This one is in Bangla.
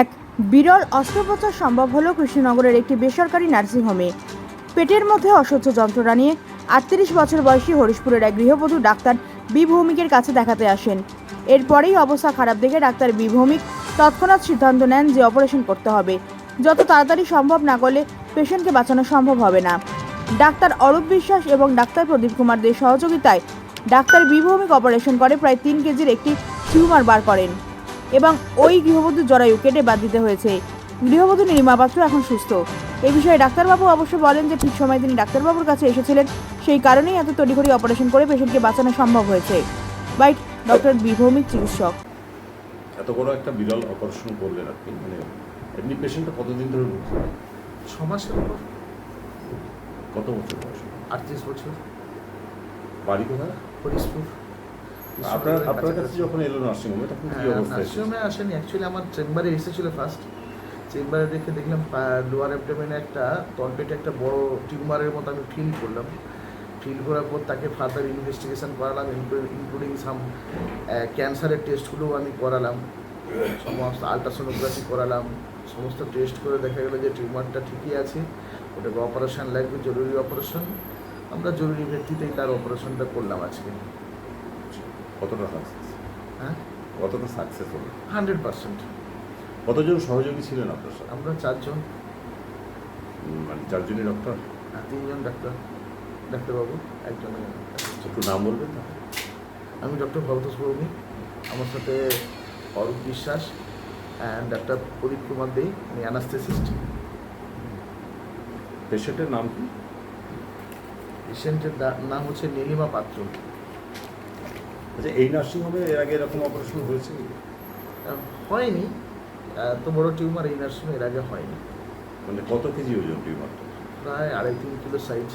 এক বিরল অস্ত্রোপচার সম্ভব হলো কৃষ্ণনগরের একটি বেসরকারি নার্সিংহোমে পেটের মধ্যে অসহ্য যন্ত্রণা নিয়ে আটত্রিশ বছর বয়সী হরিশপুরের এক গৃহবধূ ডাক্তার বি ভৌমিকের কাছে দেখাতে আসেন। এরপরেই অবস্থা খারাপ দেখে ডাক্তার বি ভৌমিক তৎক্ষণাৎ সিদ্ধান্ত নেন যে অপারেশন করতে হবে। যত তাড়াতাড়ি সম্ভব না করলে পেশেন্টকে বাঁচানো সম্ভব হবে না। ডাক্তার অরূপ বিশ্বাস এবং ডাক্তার প্রদীপ কুমারদের সহযোগিতায় ডাক্তার বি ভৌমিক অপারেশন করে প্রায় তিন কেজির একটি টিউমার বার করেন। এবং ওই গৃহবধূ জরায়ু কেটে বাদ দিতে হয়েছে। গৃহবধূ নীলিমা পাত্র এখন সুস্থ। এ বিষয়ে ডাক্তারবাবু অবশ্য বলেন যে ঠিক সময় তিনি ডাক্তারবাবুর কাছে এসেছিলেন। সেই কারণেই এত তড়িঘড়ি অপারেশন করে পেশেন্টকে বাঁচানো সম্ভব হয়েছে। বাইট ডক্টর বিভৌমিক চিকিৎসক। এত বড় একটা বিরল অপারেশন করলেন আপনি মানে এমনি পেশেন্টটা কতদিন ধরে ভুগছে ছ মাসের উপর। কত বছর বয়স? আটত্রিশ বছর। বাড়ি কোথায়? হরিশপুর। আপনার আপনার কাছে যখন এলো নার্সিংহোমে তখন কি হ্যাঁ, অবস্থা নার্সিংহোমে আসেনি। অ্যাকচুয়ালি আমার চেম্বারে এসেছিল ফার্স্ট চেম্বারে দেখে দেখলাম লোয়ার অ্যাবডোমেনে একটা তলপেটে একটা বড় টিউমারের মতো আমি ফিল করলাম। ফিল করার পর তাকে ফার্দার ইনভেস্টিগেশন করালাম ইনক্লুডিং সাম ক্যান্সারের টেস্টগুলোও আমি করালাম। সমস্ত আলট্রাসোনোগ্রাফি করালাম। সমস্ত টেস্ট করে দেখা গেলো যে টিউমারটা ঠিকই আছে। ওটাকে অপারেশন লাগবে জরুরি অপারেশন আমরা জরুরি ভিত্তিতেই তার অপারেশনটা করলাম আজকে। কতটা সাকসেস হ্যাঁ? কতটা সাকসেস হলো হান্ড্রেড পার্সেন্ট। কতজন সহযোগী ছিলেন আপনার সাথে? আমরা চারজন। মানে চারজনই ডক্টর আর তিনজন ডাক্তার ডাক্তারবাবু একজন একটু নাম বলবেন না? আমি ডক্টর ভবতোষ ভৌমিক আমার সাথে অরূপ বিশ্বাস অ্যান্ড ডাক্তার প্রদীপ কুমার দে উনি অ্যানাস্থেসিস্ট পেশেন্টের নাম কি? পেশেন্টের নাম হচ্ছে নীলিমা পাত্র। আচ্ছা এই নার্সিংহোমে এর আগে এরকম অপারেশন হয়েছে? কি? হয়নি। এত বড় টিউমার এই নার্সিংহোমে এর আগে হয়নি। মানে কত কেজি ওজন টিউমারটা? প্রায় আড়াই তিন কিলো সাইজ